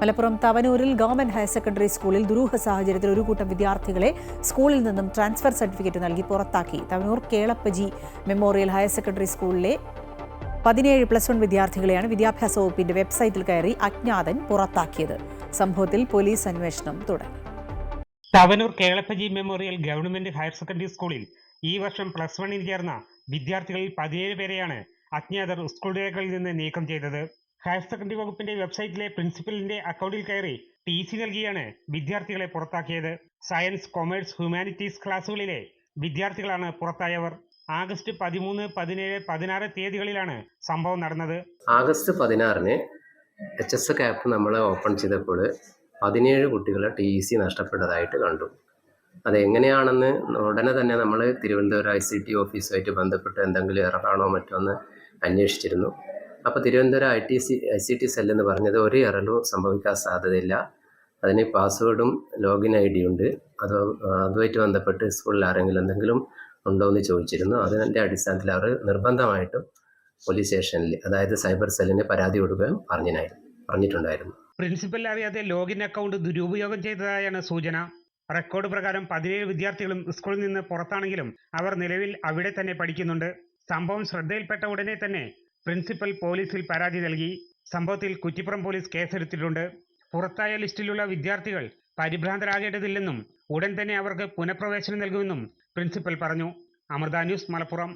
മലപ്പുറം തവനൂരിൽ government higher secondary സ്കൂളിൽ ദുരൂഹ സാഹചര്യത്തിൽ ഒരു കൂട്ടം വിദ്യാർത്ഥികളെ സ്കൂളിൽ നിന്നും ട്രാൻസ്ഫർ സർട്ടിഫിക്കറ്റ് നൽകി പുറത്താക്കി. Tavanur Kelappaji memorial higher secondary സ്കൂളിലെ പതിനേഴ് പ്ലസ് വൺ വിദ്യാർത്ഥികളെയാണ് വിദ്യാഭ്യാസ വകുപ്പിന്റെ വെബ്സൈറ്റിൽ കയറി അജ്ഞാതൻ പുറത്താക്കിയത്. സംഭവത്തിൽ പോലീസ് അന്വേഷണം തുടങ്ങി. Tavanur Kelappaji memorial government higher secondary സ്കൂളിൽ ഈ വർഷം പ്ലസ് വണ്ണിൽ ചേർന്ന വിദ്യാർത്ഥികളിൽ പതിനേഴ് പേരെയാണ് അജ്ഞാതർ സ്കൂൾ രേഖകളിൽ നിന്ന് നീക്കം ചെയ്തത്. ഹയർ സെക്കൻഡറി വകുപ്പിന്റെ വെബ്സൈറ്റിലെ പ്രിൻസിപ്പലിന്റെ അക്കൗണ്ടിൽ കയറി ടി സി നൽകിയാണ് വിദ്യാർത്ഥികളെ പുറത്താക്കിയത്. സയൻസ് കൊമേഴ്സ് ഹ്യൂമാനിറ്റീസ് ക്ലാസ്സുകളിലെ വിദ്യാർത്ഥികളാണ് പുറത്തായവർ. ആഗസ്റ്റ് പതിമൂന്ന് പതിനേഴ് പതിനാറ് തീയതികളിലാണ് സംഭവം നടന്നത്. ആഗസ്റ്റ് പതിനാറിന് എച്ച് എസ് ക്യാപ്പ് നമ്മൾ ഓപ്പൺ ചെയ്തപ്പോൾ പതിനേഴ് കുട്ടികളെ ടി സി നഷ്ടപ്പെട്ടതായിട്ട് കണ്ടു. അതെങ്ങനെയാണെന്ന് ഉടനെ തന്നെ നമ്മൾ തിരുവനന്തപുരം ഐ സി ടി ഓഫീസുമായിട്ട് ബന്ധപ്പെട്ട് എന്തെങ്കിലും എററാണോ മറ്റോ എന്ന് അന്വേഷിച്ചിരുന്നു. അപ്പോൾ Thiruvananthapuram I T C I C T സെല്ലെന്ന് പറഞ്ഞത് ഒരു എററും സംഭവിക്കാൻ സാധ്യതയില്ല. അതിന് പാസ്വേഡും ലോഗിൻ ഐ ഡി ഉണ്ട്. അത് അതുമായിട്ട് ബന്ധപ്പെട്ട് സ്കൂളിൽ ആരെങ്കിലും എന്തെങ്കിലും ഉണ്ടോ എന്ന് ചോദിച്ചിരുന്നു. അതിന്റെ അടിസ്ഥാനത്തിൽ അവർ നിർബന്ധമായിട്ടും പോലീസ് സ്റ്റേഷനിൽ അതായത് സൈബർ സെല്ലിന് പരാതി കൊടുക്കുകയും പറഞ്ഞിനായിരുന്നു പറഞ്ഞിട്ടുണ്ടായിരുന്നു. പ്രിൻസിപ്പൽ അറിയാതെ ലോഗിൻ അക്കൗണ്ട് ദുരുപയോഗം ചെയ്തതായാണ് സൂചന. റെക്കോർഡ് പ്രകാരം പതിനേഴ് വിദ്യാർത്ഥികളും സ്കൂളിൽ നിന്ന് പുറത്താണെങ്കിലും അവർ നിലവിൽ അവിടെ തന്നെ പഠിക്കുന്നുണ്ട്. സംഭവം ശ്രദ്ധയിൽപ്പെട്ട ഉടനെ തന്നെ പ്രിൻസിപ്പൽ പോലീസിൽ പരാതി നൽകി. സംഭവത്തിൽ കുറ്റിപ്പുറം പോലീസ് കേസെടുത്തിട്ടുണ്ട്. പുറത്തായ ലിസ്റ്റിലുള്ള വിദ്യാർത്ഥികൾ പരിഭ്രാന്തരാകേണ്ടതില്ലെന്നും ഉടൻ തന്നെ അവർക്ക് പുനഃപ്രവേശനം നൽകുമെന്നും പ്രിൻസിപ്പൽ പറഞ്ഞു. അമൃത ന്യൂസ് മലപ്പുറം.